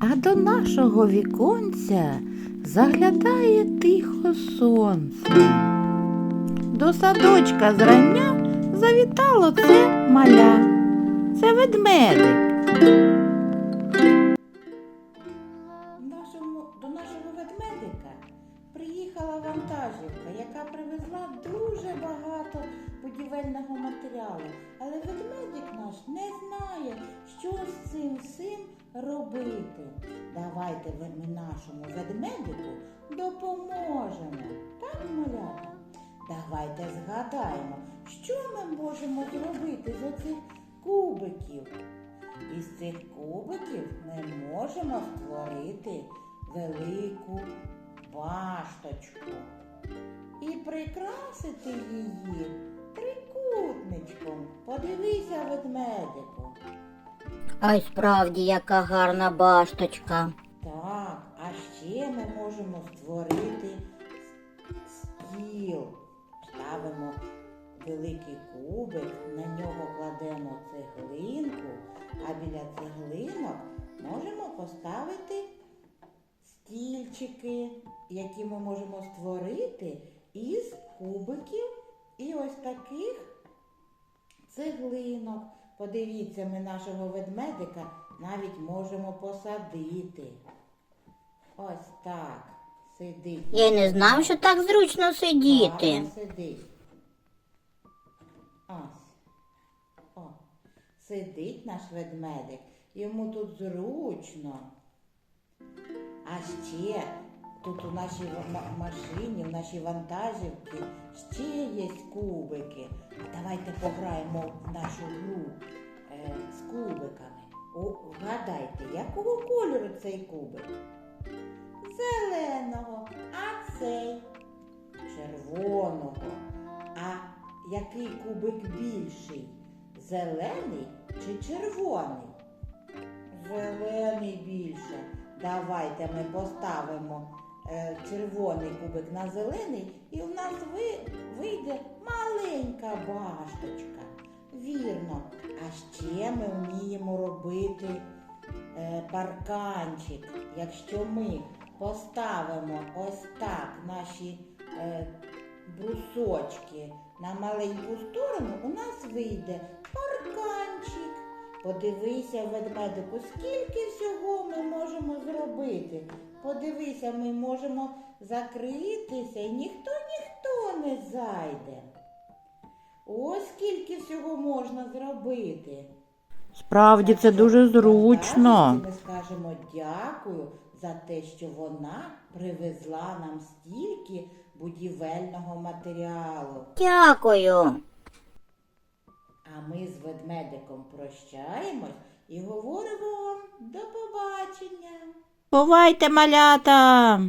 А до нашого віконця заглядає тихо сонце. До садочка зрання завітало це маля. Це ведмедик. До нашого ведмедика приїхала вантажівка, яка привезла дуже багато будівельного матеріалу. Але ведмедик наш не знає, всім робити. Давайте ми нашому ведмедику допоможемо. Так, малята? Давайте згадаємо, що ми можемо зробити з оцих кубиків. Із цих кубиків ми можемо створити велику башточку і прикрасити її трикутничком. Подивися, ведмедику. А й справді яка гарна башточка. Так, а ще ми можемо створити стіл. Ставимо великий кубик, на нього кладемо цеглинку, а біля цеглинок можемо поставити стільчики, які ми можемо створити із кубиків і ось таких цеглинок. Подивіться, ми нашого ведмедика навіть можемо посадити. Ось так. Сидить. Я й не знав, що так зручно сидіти. Гарно сидить. Ось. О. Сидить наш ведмедик. Йому тут зручно. А ще тут у нашій машині, в нашій вантажівці ще є кубики. Давайте пограємо в нашу гру е, з кубиками. О, вгадайте, якого кольору цей кубик? Зеленого, а цей червоного. А який кубик більший? Зелений чи червоний? Зелений більше. Давайте ми поставимо червоний кубик на зелений, і в нас вийде маленька башточка. Вірно. А ще ми вміємо робити е, парканчик. Якщо ми поставимо ось так наші е, брусочки на маленьку сторону, у нас вийде парканчик. Подивися, ведмедику, скільки всього ми можемо зробити. Подивися, ми можемо закритися і ніхто ніхто не зайде. Ось скільки всього можна зробити. Справді це дуже зручно. Ми скажемо дякую за те, що вона привезла нам стільки будівельного матеріалу. Дякую. А ми з ведмедиком прощаємось і говоримо вам до побачення. Бувайте, малята!